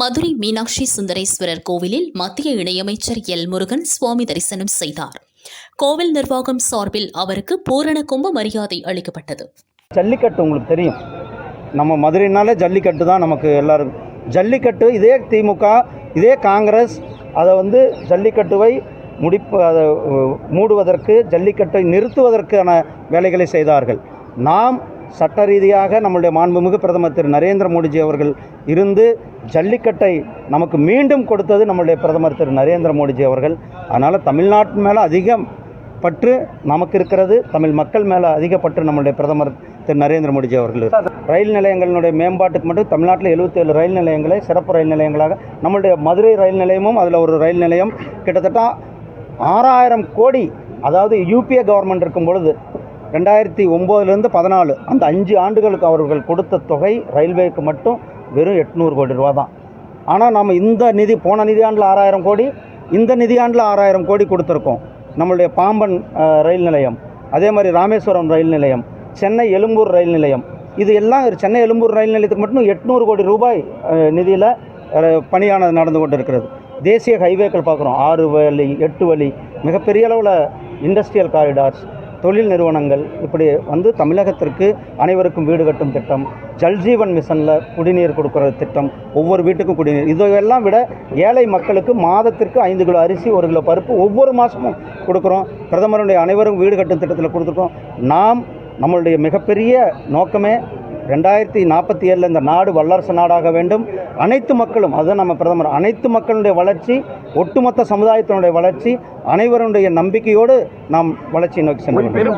மதுரை மீனாட்சி சுந்தரேஸ்வரர் கோவிலில் மத்திய இணையமைச்சர் எல் முருகன் சுவாமி தரிசனம் செய்தார். கோவில் நிர்வாகம் சார்பில் அவருக்கு பூரண கும்ப மரியாதை அளிக்கப்பட்டது. ஜல்லிக்கட்டு உங்களுக்கு தெரியும். நம்ம மதுரைனாலே ஜல்லிக்கட்டு தான் நமக்கு எல்லாரும். ஜல்லிக்கட்டு இதே திமுக இதே காங்கிரஸ் அதை வந்து ஜல்லிக்கட்டுவை முடிப்பு அதை மூடுவதற்கு ஜல்லிக்கட்டை நிறுத்துவதற்கான வேலைகளை செய்தார்கள். நாம் சட்ட ரீதியாக நம்முடைய மாண்புமிகு பிரதமர் திரு நரேந்திர மோடிஜி அவர்கள் இருந்து ஜல்லிக்கட்டை நமக்கு மீண்டும் கொடுத்தது நம்முடைய பிரதமர் திரு நரேந்திர மோடிஜி அவர்கள். அதனால் தமிழ்நாட்டு மேலே அதிகம் பற்று நமக்கு இருக்கிறது. தமிழ் மக்கள் மேலே அதிகப்பற்று நம்மளுடைய நம்முடைய பிரதமர் திரு நரேந்திர மோடிஜி அவர்கள் ரயில் நிலையங்களினுடைய மேம்பாட்டுக்கு மட்டும் தமிழ்நாட்டில் 77 ரயில் நிலையங்களை சிறப்பு ரயில் நிலையங்களாக நம்முடைய மதுரை ரயில் நிலையமும் அதில் ஒரு ரயில் நிலையம் கிட்டத்தட்ட ஆறாயிரம் கோடி அதாவது யூபிஏ கவர்மெண்ட் இருக்கும் பொழுது ரெண்டாயிரத்தி ஒம்போதுலேருந்து பதினாலு. அந்த அஞ்சு ஆண்டுகளுக்கு அவர்கள் கொடுத்த தொகை ரயில்வேக்கு மட்டும் வெறும் எட்நூறு கோடி ரூபா தான். ஆனால் நம்ம இந்த நிதி போன நிதியாண்டில் ஆறாயிரம் கோடி இந்த நிதியாண்டில் ஆறாயிரம் கோடி கொடுத்துருக்கோம். நம்மளுடைய பாம்பன் ரயில் நிலையம் அதே மாதிரி ராமேஸ்வரம் ரயில் நிலையம் சென்னை எழும்பூர் ரயில் நிலையம் இது எல்லாம் சென்னை எழும்பூர் ரயில் நிலையத்துக்கு மட்டும் எட்நூறு கோடி ரூபாய் நிதியில் பணியானது நடந்து கொண்டு இருக்கிறது தேசிய ஹைவேக்கள் பார்க்குறோம். ஆறு வழி எட்டு வழி மிகப்பெரிய அளவில் இண்டஸ்ட்ரியல் காரிடார்ஸ் தொழில் நிறுவனங்கள் இப்படி வந்து தமிழகத்திற்கு அனைவருக்கும் வீடு கட்டும் திட்டம் ஜல்ஜீவன் மிஷனில் குடிநீர் கொடுக்குற திட்டம் ஒவ்வொரு வீட்டுக்கும் குடிநீர். இதையெல்லாம் விட ஏழை மக்களுக்கு மாதத்திற்கு ஐந்து கிலோ அரிசி ஒரு கிலோ பருப்பு ஒவ்வொரு மாதமும் கொடுக்குறோம். பிரதமருடைய அனைவரும் வீடு கட்டும் திட்டத்தில் கொடுத்துருக்கோம். நாம் நம்மளுடைய மிகப்பெரிய நோக்கமே ரெண்டாயிரத்தி நாற்பத்தி ஏழில் இந்த நாடு வல்லரசு நாடாக வேண்டும். அனைத்து மக்களும் அதுதான் நம்ம பிரதமர் அனைத்து மக்களுடைய வளர்ச்சி ஒட்டுமொத்த சமுதாயத்தினுடைய வளர்ச்சி அனைவருடைய நம்பிக்கையோடு நாம் வளர்ச்சியை நோக்கி சென்று